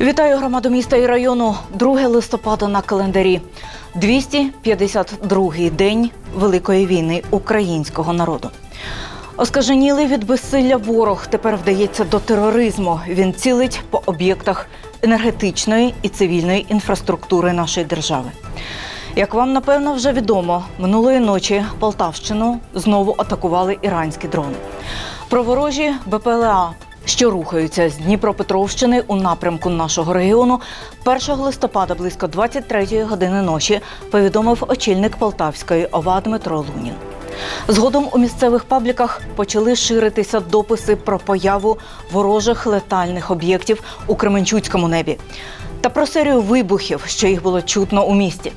Вітаю громаду міста і району. 2 листопада на календарі. 252-й день Великої війни українського народу. Оскаженілий від безсилля ворог тепер вдається до тероризму. Він цілить по об'єктах енергетичної і цивільної інфраструктури нашої держави. Як вам напевно вже відомо, минулої ночі Полтавщину знову атакували іранські дрони. Про ворожі БПЛА, що рухаються з Дніпропетровщини у напрямку нашого регіону, 1 листопада близько 23 години ночі повідомив очільник Полтавської ОВА Дмитро Лунін. Згодом у місцевих пабліках почали ширитися дописи про появу ворожих летальних об'єктів у Кременчуцькому небі та про серію вибухів, що їх було чутно у місті.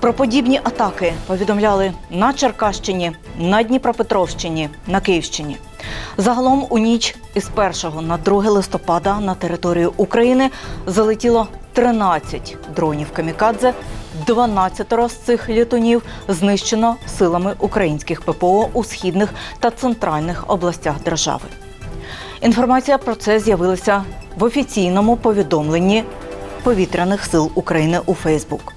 Про подібні атаки повідомляли на Черкащині, на Дніпропетровщині, на Київщині. Загалом у ніч із 1 на 2 листопада на територію України залетіло 13 дронів камікадзе. 12 з цих літунів знищено силами українських ППО у східних та центральних областях держави. Інформація про це з'явилася в офіційному повідомленні повітряних сил України у Фейсбук.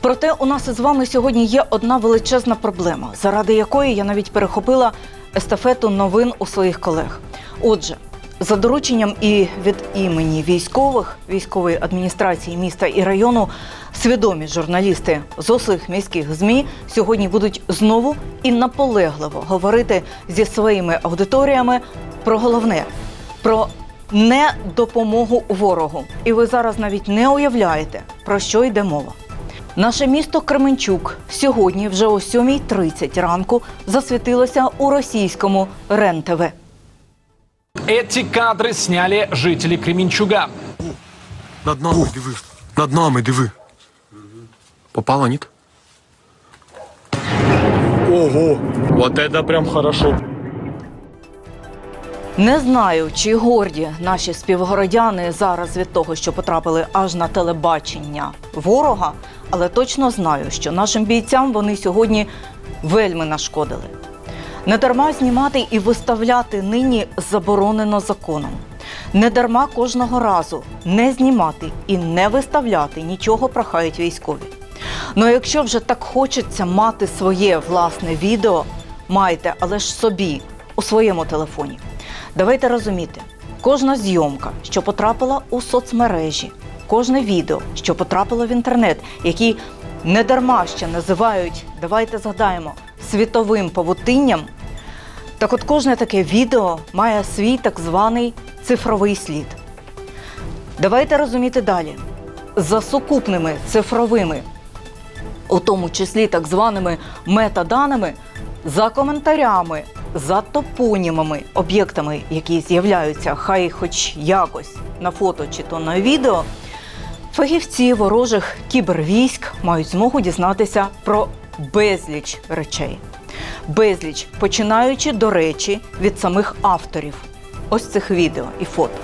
Проте у нас із вами сьогодні є одна величезна проблема, заради якої я навіть перехопила естафету новин у своїх колег. Отже, за дорученням і від імені військових військової адміністрації міста і району свідомі журналісти з усіх міських змі сьогодні будуть знову і наполегливо говорити зі своїми аудиторіями про головне про недопомогу ворогу. І ви зараз навіть не уявляєте, про що йде мова. Наше місто Кременчук сьогодні, вже о 7.30 ранку, засвітилося у російському РЕН-ТВ. Эти кадры сняли жители Кременчуга. Над нами диви. Над нами диви. Попала, ні? Ого! Вот это прям хорошо. Не знаю, чи горді наші співгородяни зараз від того, що потрапили аж на телебачення ворога, але точно знаю, що нашим бійцям вони сьогодні вельми нашкодили. Не дарма знімати і виставляти нині заборонено законом. Не дарма кожного разу не знімати і не виставляти нічого прохають військові. Ну якщо вже так хочеться мати своє власне відео, майте, але ж собі у своєму телефоні. Давайте розуміти, кожна зйомка, що потрапила у соцмережі, кожне відео, що потрапило в інтернет, які не дарма ще називають, давайте згадаємо, світовим павутинням. Так от кожне таке відео має свій так званий цифровий слід. Давайте розуміти далі. За сукупними цифровими, у тому числі так званими метаданими, за коментарями, за топонімами, об'єктами, які з'являються, хай хоч якось на фото чи то на відео, фахівці ворожих кібервійськ мають змогу дізнатися про безліч речей. Безліч, починаючи, до речі, від самих авторів ось цих відео і фото.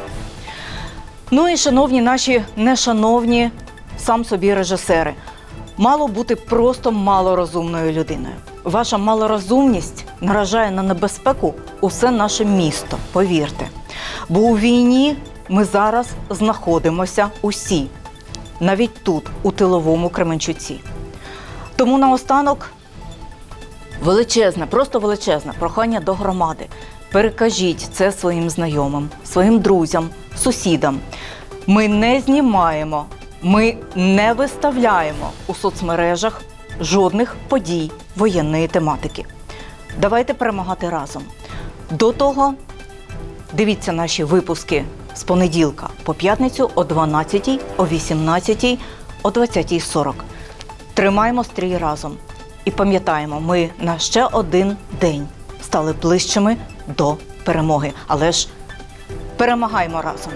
Ну і шановні наші нешановні сам собі режисери, мало бути просто малорозумною людиною. Ваша малорозумність наражає на небезпеку усе наше місто, повірте. Бо у війні ми зараз знаходимося усі, навіть тут, у тиловому Кременчуці. Тому наостанок величезне, просто величезне прохання до громади. Перекажіть це своїм знайомим, своїм друзям, сусідам. Ми не знімаємо, ми не виставляємо у соцмережах жодних подій воєнної тематики. Давайте перемагати разом. До того дивіться наші випуски з понеділка по п'ятницю о 12, о 18, о 20.40. Тримаємо стрій разом і пам'ятаємо, ми на ще один день стали ближчими до перемоги. Але ж перемагаємо разом.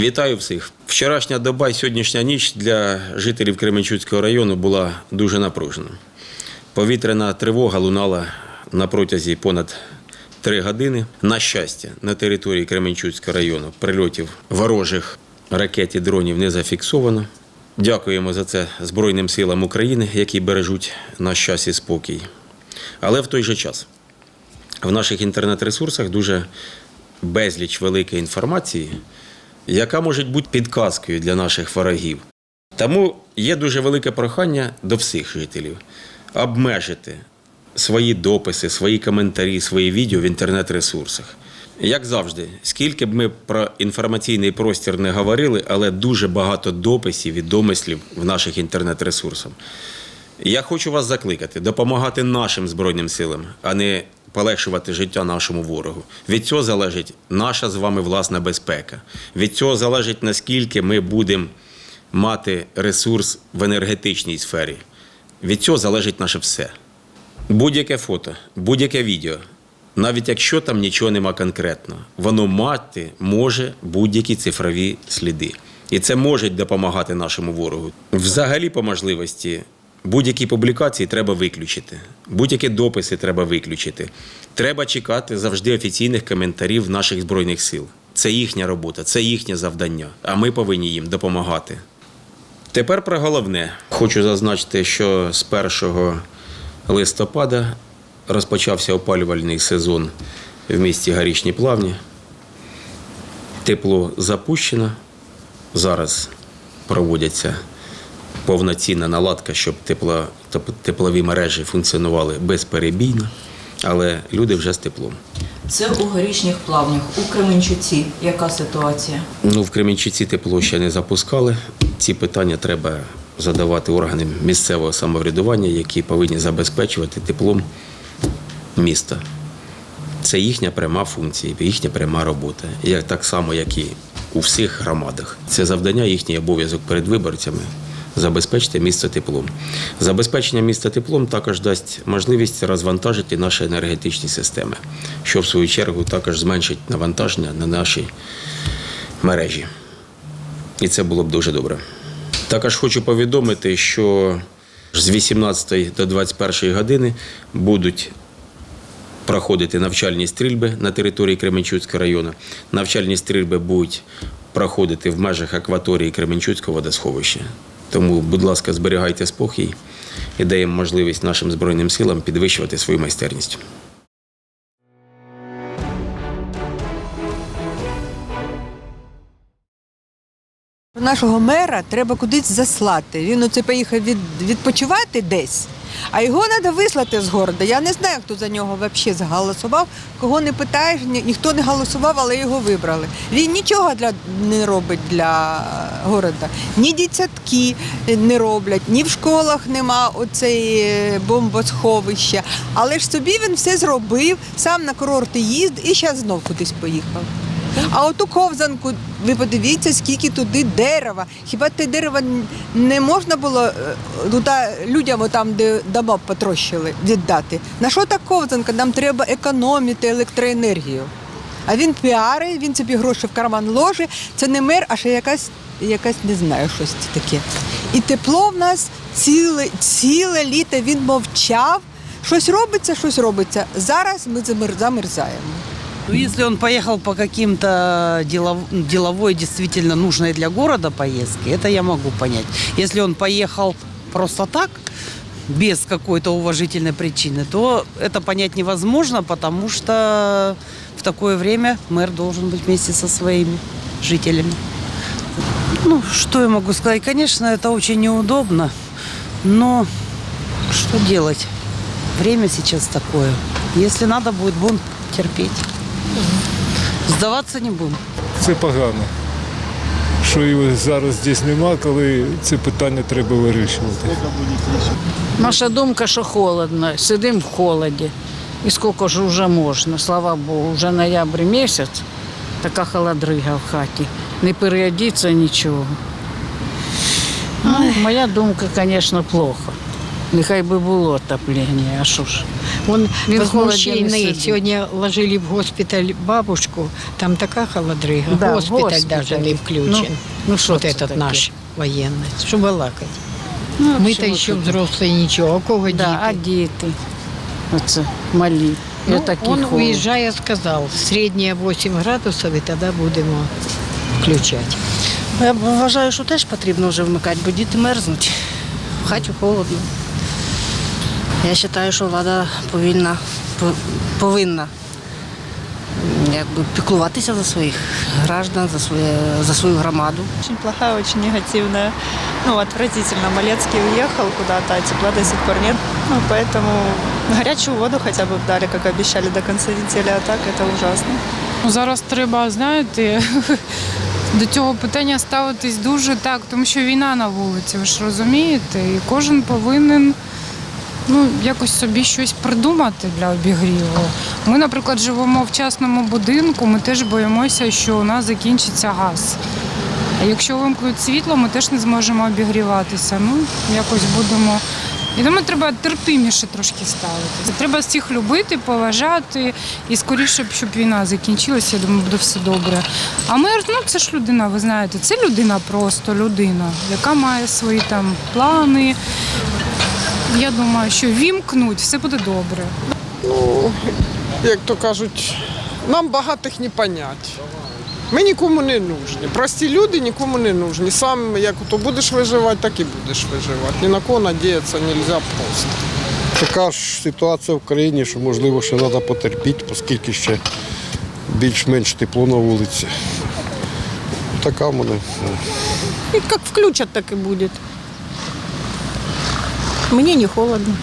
Вітаю всіх. Вчорашня доба і сьогоднішня ніч для жителів Кременчуцького району була дуже напружена. Повітряна тривога лунала на протязі понад три години. На щастя, на території Кременчуцького району прильотів ворожих ракет і дронів не зафіксовано. Дякуємо за це Збройним силам України, які бережуть наш час і спокій. Але в той же час в наших інтернет-ресурсах дуже безліч великої інформації, яка може бути підказкою для наших ворогів. Тому є дуже велике прохання до всіх жителів обмежити свої дописи, свої коментарі, свої відео в інтернет-ресурсах. Як завжди, скільки б ми про інформаційний простір не говорили, але дуже багато дописів і домислів в наших інтернет-ресурсах. Я хочу вас закликати, допомагати нашим Збройним силам, а не полегшувати життя нашому ворогу. Від цього залежить наша з вами власна безпека. Від цього залежить, наскільки ми будемо мати ресурс в енергетичній сфері. Від цього залежить наше все. Будь-яке фото, будь-яке відео, навіть якщо там нічого нема конкретно, воно мати може будь-які цифрові сліди. І це може допомагати нашому ворогу. Взагалі, по можливості, будь-які публікації треба виключити, будь-які дописи треба виключити. Треба чекати завжди офіційних коментарів наших збройних сил. Це їхня робота, це їхнє завдання, а ми повинні їм допомагати. Тепер про головне. Хочу зазначити, що з 1 листопада розпочався опалювальний сезон в місті Гарічні Плавні. Тепло запущено. Зараз проводяться повноцінна наладка, щоб тепло, теплові мережі функціонували безперебійно, але люди вже з теплом. Це у горішніх плавнях, у Кременчуці. Яка ситуація? Ну, в Кремінчуці тепло ще не запускали. Ці питання треба задавати органам місцевого самоврядування, які повинні забезпечувати теплом міста. Це їхня пряма функція, їхня пряма робота. Як так само, як і у всіх громадах. Це завдання, їхній обов'язок перед виборцями забезпечити місто теплом. Забезпечення міста теплом також дасть можливість розвантажити наші енергетичні системи, що в свою чергу також зменшить навантаження на наші мережі. І це було б дуже добре. Також хочу повідомити, що з 18 до 21 години будуть проходити навчальні стрільби на території Кременчуцького району. Навчальні стрільби будуть проходити в межах акваторії Кременчуцького водосховища. Тому, будь ласка, зберігайте спокій і даємо можливість нашим Збройним силам підвищувати свою майстерність. Нашого мера треба кудись заслати. Він оце поїхав від, відпочивати десь, а його треба вислати з города. Я не знаю, хто за нього взагалі заголосував. Кого не питаєш, ні, ніхто не голосував, але його вибрали. Він нічого для, не робить для города. Ні дитсадки не роблять, ні в школах нема оцеї бомбосховища. Але ж собі він все зробив, сам на курорти їздив і зараз знов кудись поїхав. А оту ковзанку, ви подивіться, скільки туди дерева. Хіба те дерево не можна було е, туди людям, там, де дома потрощили, віддати? На що та ковзанка? Нам треба економити електроенергію. А він піарить, він собі гроші в карман ложить. Це не мер, а ще якась, якась не знаю, щось таке. І тепло в нас ціле, ціле літо він мовчав. Щось робиться, щось робиться. Зараз ми замер- замерзаємо. Ну, если он поехал по каким-то делов- деловой, действительно нужной для города поездке, это я могу понять. Если он поехал просто так, без какой-то уважительной причины, то это понять невозможно, потому что в такое время мэр должен быть вместе со своими жителями. Ну, что я могу сказать? Конечно, это очень неудобно, но что делать? Время сейчас такое. Если надо будет, будем терпеть. Здаватися не будемо. Це погано. Що його зараз здесь нема, коли це питання треба вирішувати. Наша думка, що холодно, сидимо в холоді. І скільки ж вже можна, слава Богу, вже ноябрь місяць, така холодрига в хаті. Не переодіться нічого. Ну, моя думка, звісно, плохо. Нехай би було отоплення, а що ж. Он Він в холоді не возмущенный. сидить. Сегодня ложили в госпиталь бабушку, там такая холодрига. Да, в госпиталь, госпиталь. даже не включен. Ну, ну що вот це этот таке? наш военный. Что балакать? Ну, Мы-то чого еще тут? взрослые ничего. А у кого Да, а діти? діти? Оце малі. Ну, Я такий он, холод. уезжая, сказал, средняя 8 градусов, и тогда будемо включать. Я вважаю, що теж потрібно вже вмикати, бо діти мерзнуть. В хаті холодно. Я вважаю, що влада повинна, по- повинна м, якби, піклуватися за своїх граждан, за, своє, за свою громаду. Очень плохая, очень негативная. Ну, отвратительно. Малецкий уехал куда-то, а тепла до сих пор нет. Ну, поэтому горячую воду хотя бы дали, как обещали до конца недели, а так это ужасно. Ну, Зараз треба, знаєте, до цього питання ставитись дуже так, тому що війна на вулиці, ви ж розумієте, і кожен повинен ну, якось собі щось придумати для обігріву. Ми, наприклад, живемо в частному будинку, ми теж боїмося, що у нас закінчиться газ. А якщо вимкнуть світло, ми теж не зможемо обігріватися. Ну, якось будемо. І тому треба терпіміше трошки ставитися. Треба всіх любити, поважати і скоріше, щоб війна закінчилася, я думаю, буде все добре. А мир, ну це ж людина, ви знаєте, це людина просто людина, яка має свої там плани. Я думаю, що вімкнуть, все буде добре. Ну, як то кажуть, нам багатих не понять. Ми нікому не нужні. Прості люди нікому не нужні. Сам як то будеш виживати, так і будеш виживати. Ні на кого надіятися не можна просто. Така ж ситуація в країні, що можливо ще треба потерпіти, оскільки ще більш-менш тепло на вулиці. Така в мене. ну, И как так и будет. Мне не холодно.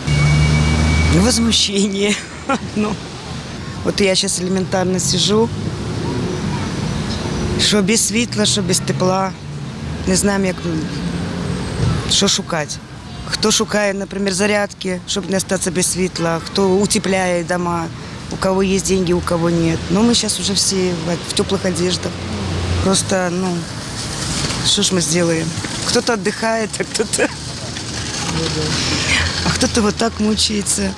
Возмущение. Ну, вот я сейчас элементарно сижу, що без світла, що без тепла. Не знаємо, як що шукати. Хто шукає, наприклад, зарядки, щоб не остатися без світла, хто утепляє дома, у кого є деньги, у кого нет. Ну, ми зараз вже всі в- в теплих одеждах. Просто, ну, що ж ми зробимо? Кто-то отдыхает, а кто-то... Кто-то вот так мучается.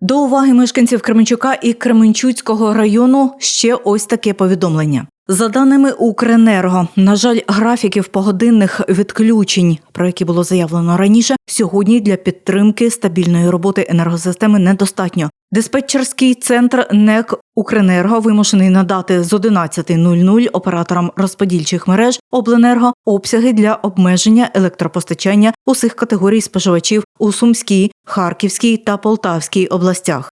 До уваги мешканців Кременчука і Кременчуцького району ще ось таке повідомлення. За даними Укренерго, на жаль, графіків погодинних відключень, про які було заявлено раніше, сьогодні для підтримки стабільної роботи енергосистеми недостатньо. Диспетчерський центр НЕК Укренерго вимушений надати з 11.00 операторам розподільчих мереж обленерго обсяги для обмеження електропостачання усіх категорій споживачів у Сумській, Харківській та Полтавській областях.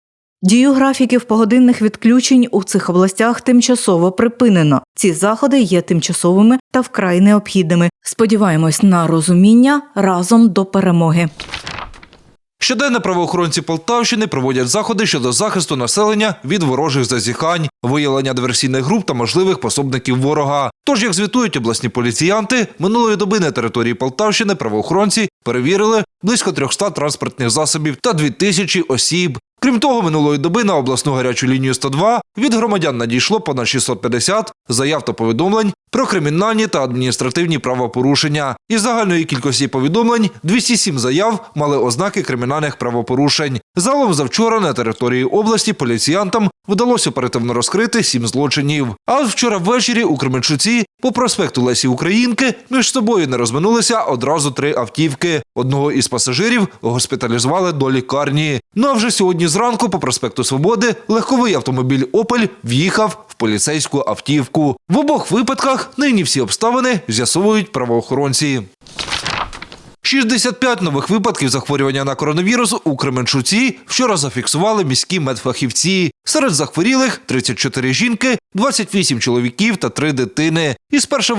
Дію графіків погодинних відключень у цих областях тимчасово припинено. Ці заходи є тимчасовими та вкрай необхідними. Сподіваємось на розуміння разом до перемоги. Щоденно правоохоронці Полтавщини проводять заходи щодо захисту населення від ворожих зазіхань, виявлення диверсійних груп та можливих пособників ворога. Тож, як звітують обласні поліціянти, минулої доби на території Полтавщини правоохоронці перевірили близько 300 транспортних засобів та 2000 осіб. Крім того, минулої доби на обласну гарячу лінію 102 від громадян надійшло понад 650 заяв та повідомлень про кримінальні та адміністративні правопорушення. Із загальної кількості повідомлень 207 заяв мали ознаки кримінальних правопорушень. Загалом завчора на території області поліціянтам вдалося оперативно розкрити сім злочинів. А от вчора ввечері у Кременчуці по проспекту Лесі Українки між собою не розминулися одразу три автівки. Одного із пасажирів госпіталізували до лікарні. Ну а вже сьогодні зранку по проспекту Свободи легковий автомобіль Опель в'їхав в поліцейську автівку. В обох випадках нині всі обставини з'ясовують правоохоронці. 65 нових випадків захворювання на коронавірус у Кременчуці вчора зафіксували міські медфахівці. Серед захворілих 34 жінки, 28 чоловіків та 3 дитини. Із перше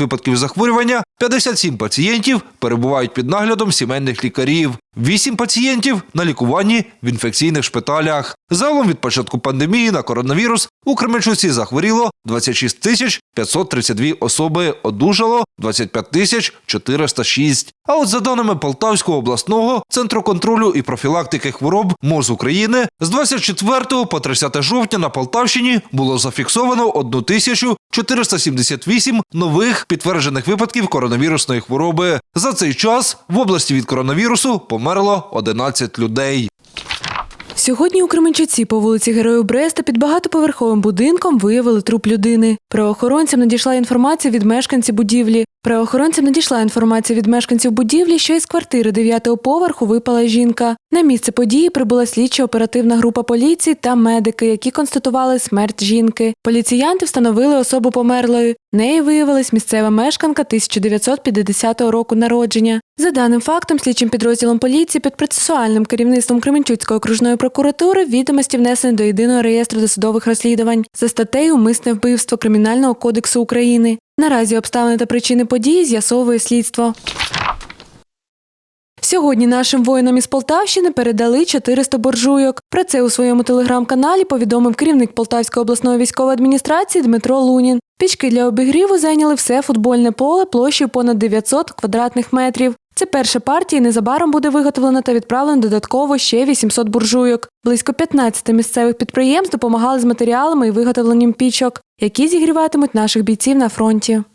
випадків захворювання 57 пацієнтів перебувають під наглядом сімейних лікарів. 8 пацієнтів на лікуванні в інфекційних шпиталях. Загалом від початку пандемії на коронавірус у Кременчуці захворіло 26 тисяч 532 особи, одужало 25 тисяч 406. А от за даними Полтавського обласного центру контролю і профілактики хвороб МОЗ України, з 24 по 30 жовтня на Полтавщині було зафіксовано 1478 нових підтверджених випадків коронавірусної хвороби. За цей час в області від коронавірусу померло 11 людей. Сьогодні у Кременчуці по вулиці Героїв Бреста під багатоповерховим будинком виявили труп людини. Правоохоронцям надійшла інформація від мешканців будівлі. Правоохоронцям надійшла інформація від мешканців будівлі, що із квартири дев'ятого поверху випала жінка. На місце події прибула слідчо-оперативна група поліції та медики, які констатували смерть жінки. Поліціянти встановили особу померлою. Нею виявилась місцева мешканка 1950 року народження. За даним фактом, слідчим підрозділом поліції під процесуальним керівництвом Кременчуцької окружної прокуратури відомості внесені до єдиного реєстру досудових розслідувань за статтею Умисне вбивство Кримінального кодексу України. Наразі обставини та причини події з'ясовує слідство. Сьогодні нашим воїнам із Полтавщини передали 400 буржуйок. Про це у своєму телеграм-каналі повідомив керівник Полтавської обласної військової адміністрації Дмитро Лунін. Пічки для обігріву зайняли все футбольне поле площею понад 900 квадратних метрів. Це перша партія незабаром буде виготовлена та відправлена додатково ще 800 буржуйок. Близько 15 місцевих підприємств допомагали з матеріалами і виготовленням пічок, які зігріватимуть наших бійців на фронті. –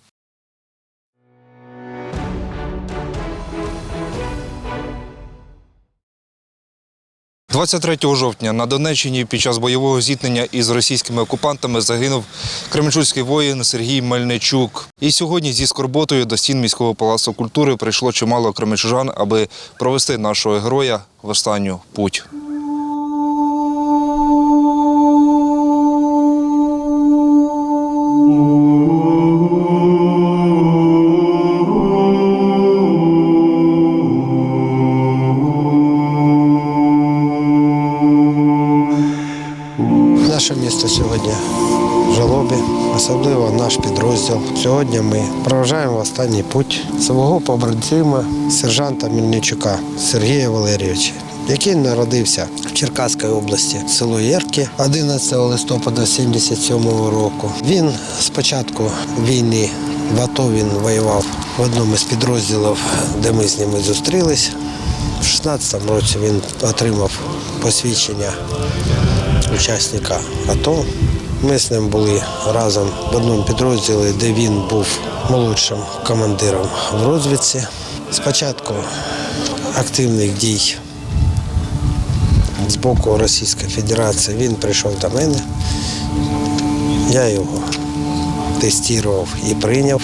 23 жовтня на Донеччині під час бойового зіткнення із російськими окупантами загинув кременчуцький воїн Сергій Мельничук. І сьогодні зі скорботою до стін міського палацу культури прийшло чимало кременчужан, аби провести нашого героя в останню путь. Останній путь свого побратима, сержанта Мельничука Сергія Валерійовича, який народився в Черкаській області, село Єрки, 11 листопада 77 року. Він з початку війни в АТО він воював в одному з підрозділів, де ми з ними зустрілись. В 16 році він отримав посвідчення учасника АТО. Ми з ним були разом в одному підрозділі, де він був молодшим командиром в розвідці. Спочатку активних дій з боку Російської Федерації він прийшов до мене. Я його тестував і прийняв.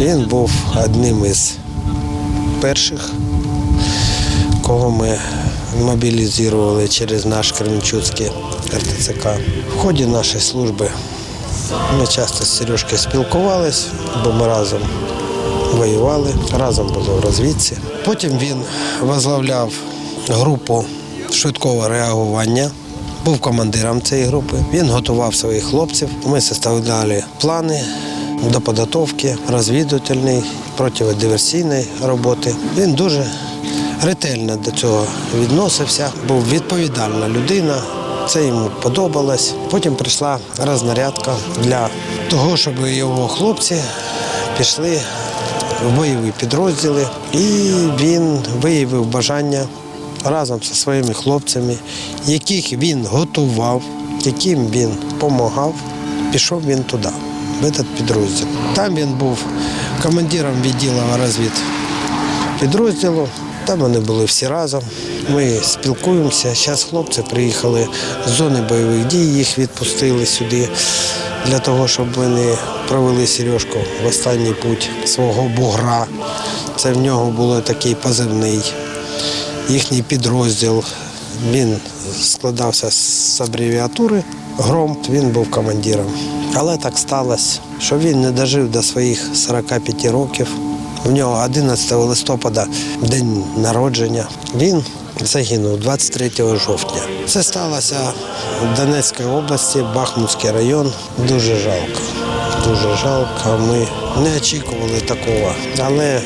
Він був одним із перших, кого ми мобілізували через наш РТЦК. В ході нашої служби ми часто з Сережкою спілкувалися, бо ми разом воювали, разом були в розвідці. Потім він возглавляв групу швидкого реагування. Був командиром цієї групи. Він готував своїх хлопців. Ми составляли плани до підготовки розвідувальної, протидиверсійної роботи. Він дуже ретельно до цього відносився, був відповідальна людина. Це йому подобалось. Потім прийшла рознарядка для того, щоб його хлопці пішли в бойові підрозділи, і він виявив бажання разом зі своїми хлопцями, яких він готував, яким він допомагав. Пішов він туди, в цей підрозділ. Там він був командиром відділу розвід підрозділу. Там вони були всі разом. Ми спілкуємося. Зараз хлопці приїхали з зони бойових дій, їх відпустили сюди для того, щоб вони провели Сережку в останній путь свого бугра. Це в нього було такий позивний. Їхній підрозділ. Він складався з абревіатури Гром, він був командиром. Але так сталося, що він не дожив до своїх 45 років. У нього 11 листопада день народження. Він загинув 23 жовтня. Це сталося в Донецькій області, Бахмутський район. Дуже жалко. Дуже жалко. Ми не очікували такого. Але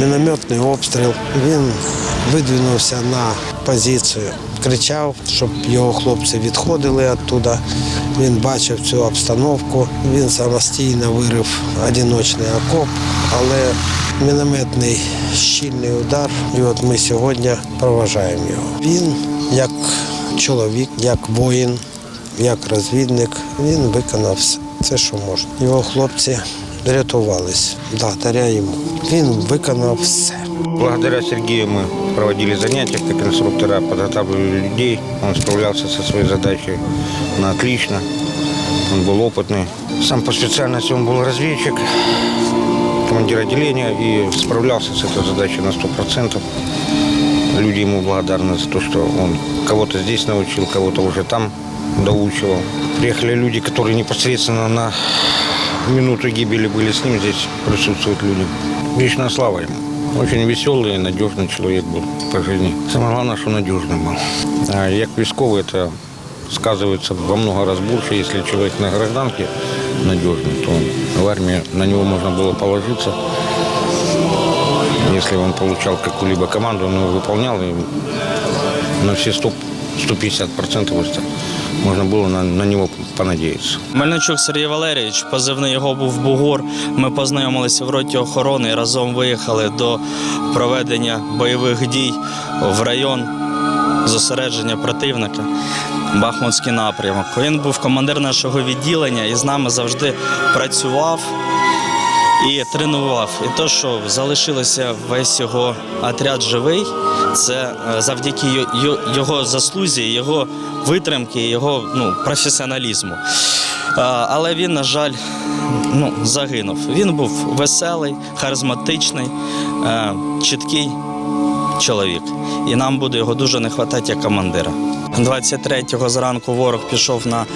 мінометний обстріл він видвинувся на позицію. Кричав, щоб його хлопці відходили оттуда. Він бачив цю обстановку. Він самостійно вирив одиночний окоп, але мінометний щільний удар. І от ми сьогодні проважаємо його. Він як чоловік, як воїн, як розвідник, він виконав все, що можна. Його хлопці рятувались благодаря йому. Він виконав все. Благодаря Сергею мы проводили занятия как инструктора, подготавливали людей. Он справлялся со своей задачей на отлично. Он был опытный. Сам по специальности он был разведчик, командир отделения и справлялся с этой задачей на 100%. Люди ему благодарны за то, что он кого-то здесь научил, кого-то уже там доучивал. Приехали люди, которые непосредственно на минуту гибели были с ним, здесь присутствуют люди. Вечная слава ему. Очень веселый и надежный человек был по жизни. Самое главное, что надежный был. А як військовый это сказывается во много раз больше. Если человек на гражданке надежный, то в армии на него можно было положиться. Если он получал какую-либо команду, он ее выполнял, и на все 100, 150 процентов можно было на, на него понадеяться. Мельничук Сергій Валерійович, позивний його був Бугор. Ми познайомилися в роті охорони і разом виїхали до проведення бойових дій в район зосередження противника. Бахмутський напрямок. Він був командир нашого відділення і з нами завжди працював і тренував. І то, що залишилося весь його отряд живий, це е, завдяки його заслузі, його витримки, його ну, професіоналізму. Е, Але він, на жаль, ну, загинув. Він був веселий, харизматичний, е, чіткий чоловік. І нам буде його дуже не вистачати як командира. 23-го зранку ворог пішов на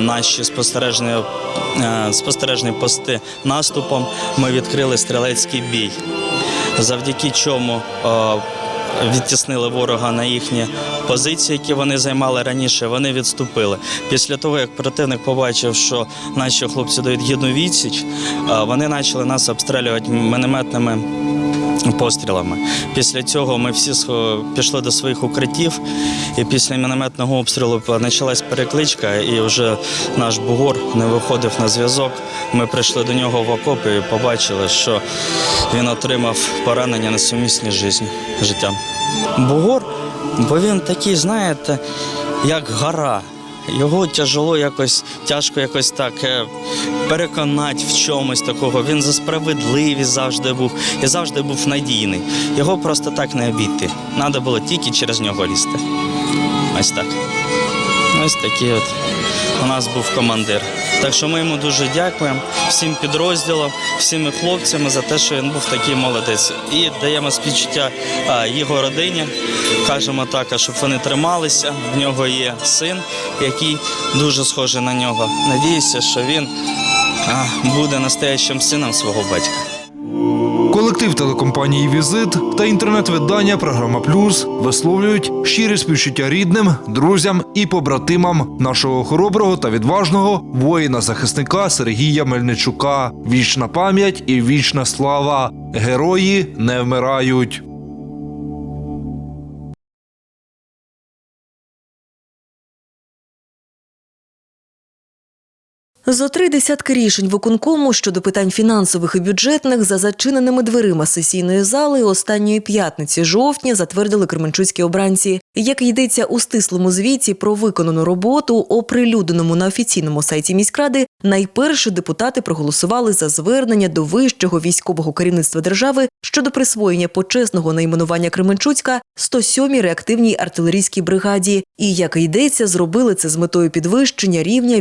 наші спостережні, е, спостережні пости наступом. Ми відкрили стрілецький бій, завдяки чому е, відтіснили ворога на їхні позиції, які вони займали раніше. Вони відступили. Після того, як противник побачив, що наші хлопці дають гідну відсіч, вони почали нас обстрілювати мінометними пострілами. Після цього ми всі пішли до своїх укриттів, і після мінометного обстрілу почалась перекличка, і вже наш бугор не виходив на зв'язок. Ми прийшли до нього в окопи і побачили, що він отримав поранення несумісні житті- життям. Бугор, бо він такий, знаєте, як гора. Його тяжело якось, тяжко якось так е, переконати в чомусь такого. Він за справедливість завжди був і завжди був надійний. Його просто так не обійти. Треба було тільки через нього лізти. Ось так. Ось такі от у нас був командир. Так що ми йому дуже дякуємо всім підрозділам, всім хлопцям за те, що він був такий молодець. І даємо співчуття його родині. Кажемо також, щоб вони трималися. В нього є син, який дуже схожий на нього. Надіюся, що він буде настоящим сином свого батька. Колектив телекомпанії Візит та інтернет-видання Програма Плюс висловлюють щирі співчуття рідним, друзям і побратимам нашого хороброго та відважного воїна-захисника Сергія Мельничука. Вічна пам'ять і вічна слава. Герої не вмирають. Зо три десятки рішень виконкому щодо питань фінансових і бюджетних за зачиненими дверима сесійної зали останньої п'ятниці жовтня затвердили кременчуцькі обранці. Як йдеться у стислому звіті про виконану роботу, оприлюдненому на офіційному сайті міськради, найперше депутати проголосували за звернення до вищого військового керівництва держави щодо присвоєння почесного найменування Кременчуцька 107-й реактивній артилерійській бригаді. І як йдеться, зробили це з метою підвищення рівня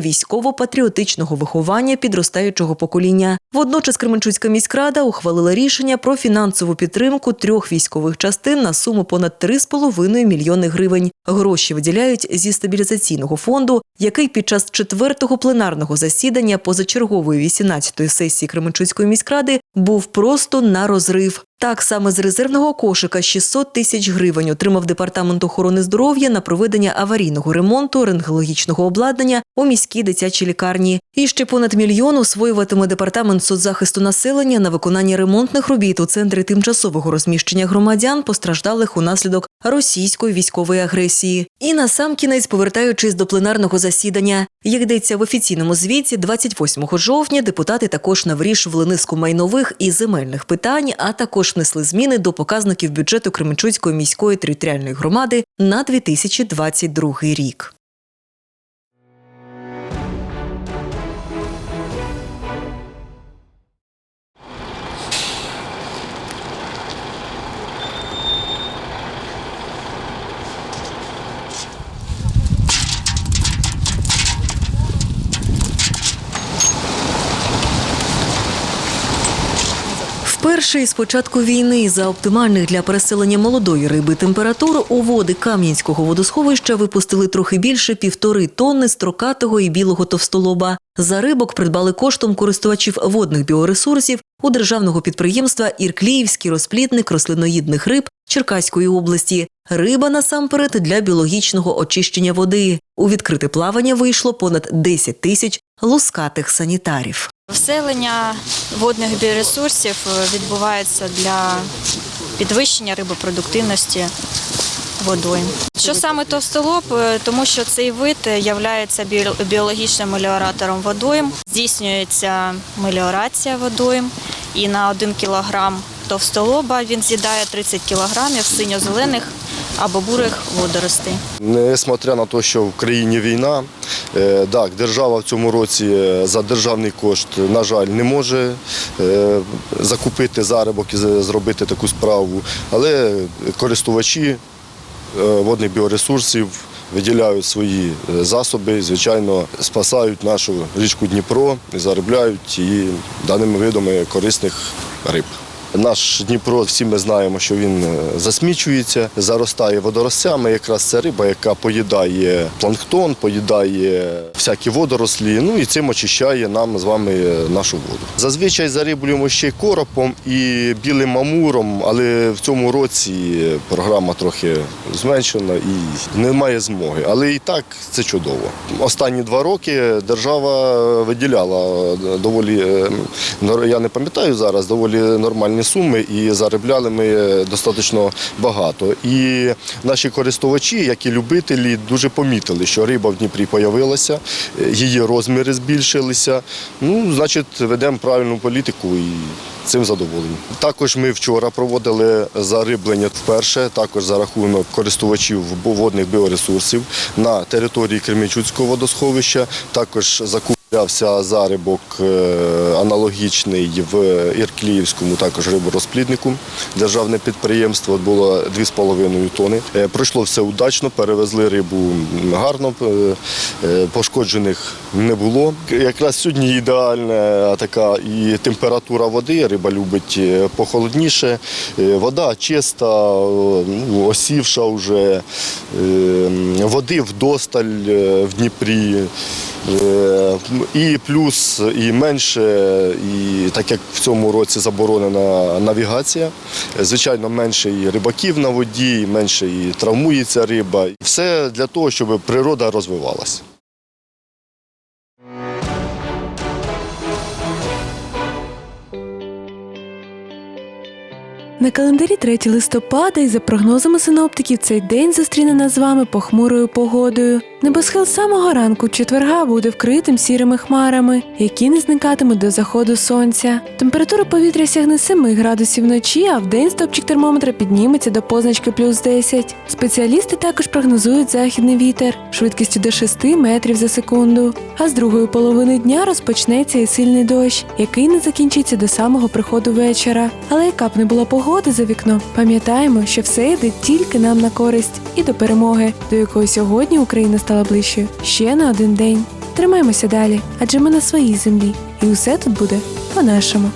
військово-патріотичного виховання підростаючого покоління. Водночас Кременчуцька міськрада ухвалила рішення про фінансову підтримку трьох військових частин на суму понад 3,5 мільйони гривень. Гроші виділяють зі стабілізаційного фонду, який під час четвертого пленарного засідання позачергової 18-ї сесії Кременчуцької міськради був просто на розрив. Так саме з резервного кошика 600 тисяч гривень отримав департамент охорони здоров'я на проведення аварійного ремонту рентгенологічного обладнання у міській дитячій лікарні. І ще понад мільйон освоюватиме департамент соцзахисту населення на виконання ремонтних робіт у центрі тимчасового розміщення громадян, постраждалих унаслідок російської військової агресії. І насамкінець, повертаючись до пленарного засідання, як йдеться в офіційному звіті, 28 жовтня депутати також наврішували низку майнових і земельних питань, а також внесли зміни до показників бюджету Кременчуцької міської територіальної громади на 2022 рік. Вперше із початку війни за оптимальних для переселення молодої риби температур у води Кам'янського водосховища випустили трохи більше півтори тонни строкатого і білого товстолоба. За рибок придбали коштом користувачів водних біоресурсів у державного підприємства Іркліївський розплідник рослиноїдних риб Черкаської області. Риба насамперед для біологічного очищення води. У відкрите плавання вийшло понад 10 тисяч лускатих санітарів. Вселення водних біоресурсів е, відбувається для підвищення рибопродуктивності водойм. Що саме товстолоб? Е, Тому що цей вид є біологічним меліоратором водойм. Здійснюється меліорація водойм, і на 1 кілограм товстолоба він з'їдає 30 кілограмів синьо-зелених або бурих водоростей. Несмотря на те, що в країні війна, е, так, держава в цьому році е, за державний кошт, на жаль, не може е, закупити заробок і зробити таку справу, але користувачі водних біоресурсів виділяють свої засоби, звичайно, спасають нашу річку Дніпро і заробляють її даними видами корисних риб. Наш Дніпро, всі ми знаємо, що він е, засмічується, заростає водоростями. Якраз це риба, яка поїдає планктон, поїдає всякі водорослі, ну і цим очищає нам з вами е, нашу воду. Зазвичай зариблюємо ще й коропом і білим амуром, але в цьому році програма трохи зменшена і немає змоги. Але і так це чудово. Останні два роки держава виділяла доволі, е, я не пам'ятаю зараз, доволі нормальні суми і заробляли ми достатньо багато. І наші користувачі, як і любителі, дуже помітили, що риба в Дніпрі з'явилася, її розміри збільшилися. Ну, значить, ведемо правильну політику і цим задоволені. Також ми вчора проводили зариблення вперше, також за рахунок користувачів водних біоресурсів на території Кременчуцького водосховища. Також закуплявся зарибок е, аналогічний в Іркліївському, також риборозпліднику. Державне підприємство було 2,5 тони. Е, Пройшло все удачно, перевезли рибу гарно, е, пошкоджених не було. Якраз сьогодні ідеальна така і температура води. Риба любить похолодніше. Вода чиста, ну, осівша вже. Води вдосталь в Дніпрі. Е, І плюс і менше, і так як в цьому році заборонена навігація, звичайно, менше і рибаків на воді, менше і травмується риба. Все для того, щоб природа розвивалася. На календарі 3 листопада і за прогнозами синоптиків цей день зустріне нас з вами похмурою погодою. Небосхил самого ранку четверга буде вкритим сірими хмарами, які не зникатимуть до заходу сонця. Температура повітря сягне 7 градусів вночі, а в день стопчик термометра підніметься до позначки плюс 10. Спеціалісти також прогнозують західний вітер швидкістю до 6 метрів за секунду. А з другої половини дня розпочнеться і сильний дощ, який не закінчиться до самого приходу вечора. Але яка б не була погода за вікном, пам'ятаємо, що все йде тільки нам на користь і до перемоги, до якої сьогодні Україна стала ближчою ще на один день. Тримаймося далі, адже ми на своїй землі, і усе тут буде по-нашому.